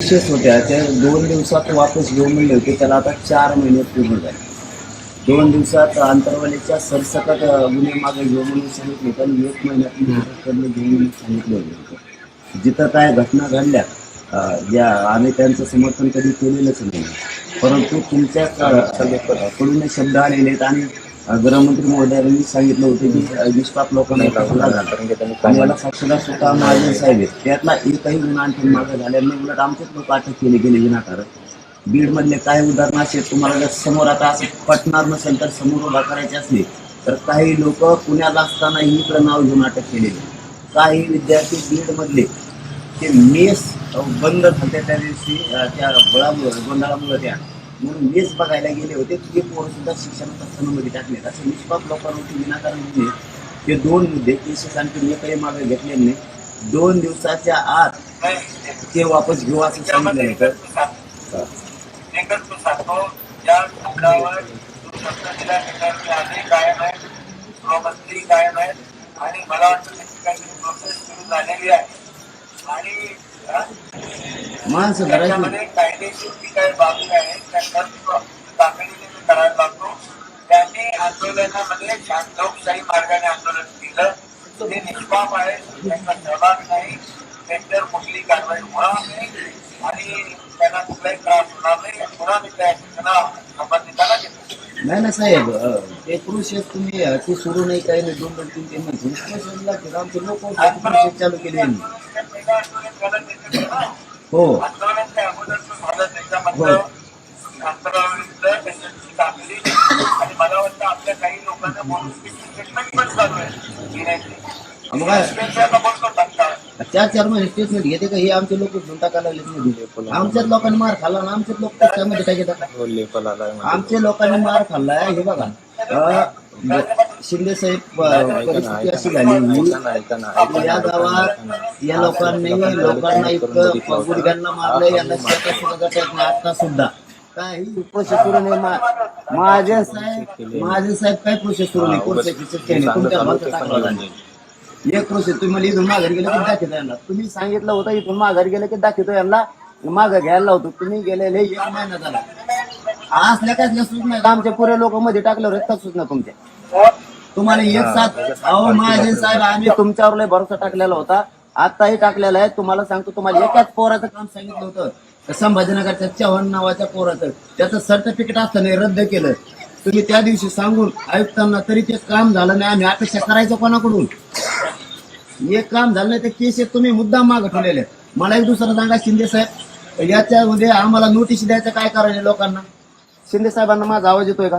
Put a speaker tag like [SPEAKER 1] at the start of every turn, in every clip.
[SPEAKER 1] विशेष होत्या. त्या दोन दिवसात वापस घेऊन म्हणले होते त्याला आता चार महिने पूर्ण झाले. दोन दिवसात अंतरवालीच्या सरसकट गुन्हे मागे घेऊन म्हणून सांगितले पण एक महिन्यात कडनं घेऊन म्हणून सांगितलं होतं. जिथं काय घटना घडल्या ज्या आम्ही त्यांचं समर्थन कधी केलेलंच नाही. परंतु तुमच्या कडून शब्द आलेले आहेत आणि गृहमंत्री महोदयांनी सांगितलं होतं की वीस पाच लोकांना गुन्हा याला साक्षीदार स्वतः महाजन साहेब आहेत. त्यातला एकही गुन्हा आणखी मागे झाल्याने उलट आमचेच लोक अटक केले गेले विनाकारण. बीड मधले काही उदाहरणं असे तुम्हाला जर समोर आता असं पटणार नसेल तर समोर उभा करायचे असले तर काही लोक पुण्याला असताना इकडं नाव घेऊन अटक केलेली काही विद्यार्थी बीड मधले ते मेस बंद झाले त्या दिवशी त्या बळामुळे गोंधळामुळे त्या म्हणून मेस बघायला गेले होते ते पोरं सुद्धा शिक्षणात असताना टाकले असे निष्पाप लोकांवरती विनाकारण गुन्हे ते दोन मुद्दे केसेस आणखी एकही मागे घेतलेले नाही. दोन दिवसाच्या आत ते वापस घेऊ असं सांगितलं होतं
[SPEAKER 2] एकच तो सांगतो या मुद्द्यावर शब्द दिल्यानंतर मी आजही कायम आहे गृहमंत्री कायम आहे आणि मला वाटतं त्याची काहीतरी प्रोसेस सुरू झालेली आहे. आणि
[SPEAKER 1] माणसं
[SPEAKER 2] त्याच्यामध्ये कायदेशीर जी काही बाबी आहेत त्या सर्व तातडीने करायला लागतो त्यांनी आंदोलनामध्ये शांत लोकशाही मार्गाने आंदोलन केलं. ते निष्पाप आहे त्यांचा सहभाग नाही. त्यांच्यावर कुठली कारवाई होणार नाही. आणि त्यांना कुठलाही त्रास होणार नाही. पुन्हा मी त्या त्यांना संबंधितांना घेतो.
[SPEAKER 1] नाही ना साहेब ते प्रोसेस तुम्ही ते सुरू नाही काही नाही. दोन दोन तीन तीन महिने प्रोसेस चालू केली हो। चार स्टेटमेंट घेते का? हे आमचे लोक तो झुंटा काला लोकांनी मार खाल्ला आणि आमच्याच लोक त्याच्यामध्ये काय घेतात लोकांनी मार खाला हे बघा. अं, शिंदे साहेब परिस्थिती अशी झाली या गावात या लोकांनी लोकांना इतकं गुडघ्यांना मारलं. यांना आता सुद्धा. काही प्रोसेस सुरू नाही मा- महाजन साहेब महाजन साहेब काय प्रोसेस सुरू नाही. एक प्रोसेस तुम्ही मला इथून माघारी गेले की दाखवतो यांना. तुम्ही सांगितलं होतं इथून माघारी गेले की दाखवतो यांना. मागं घ्यायला होतो तुम्ही गेलेले एक महिना झाला. असल्या काय सूच नाही. आमच्या पुरे लोक मध्ये टाकल्यावर रक्तात सूचना तुमच्या. तुम्हाला एक साथ अहो महाजन साहेब आम्ही तुमच्यावर लय भरोसा टाकलेला होता. आताही टाकलेला आहे. तुम्हाला सांगतो तुम्हाला एकाच पोराचं काम सांगितलं होतं. संभाजीनगरच्या चव्हाण नावाच्या पोराचं. त्याचं सर्टिफिकेट असताना रद्द केलं. तुम्ही त्या दिवशी सांगून आयुक्तांना तरी ते काम झालं नाही. आम्ही अपेक्षा करायचं कोणाकडून? एक काम झालं नाही तर केस तुम्ही मुद्दाम मागं ठेवलेले. मला एक दुसरं सांगा शिंदे साहेब. याच्यामध्ये आम्हाला नोटीस द्यायचं काय करायचं लोकांना? शिंदे साहेबांना माझा आवाज येतोय का?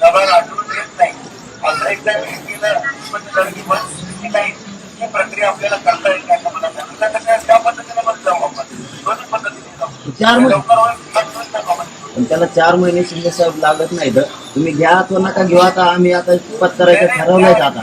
[SPEAKER 2] येत नाही. असं एकदा वेळ केलं परिस्थिती नाही ही प्रक्रिया आपल्याला करता येईल असं मला सांगितलं त्या- पद्धतीने जाऊ आपण. दोन्ही पद्धतीने जाऊ.
[SPEAKER 1] चार महिने
[SPEAKER 2] लवकर होईल.
[SPEAKER 1] पण त्याला चार महिने शिंदे साहेब लागत नाही तर तुम्ही घ्या तो नका घेऊ. आता आम्ही आता पत्करायचं ठरवलंय आता.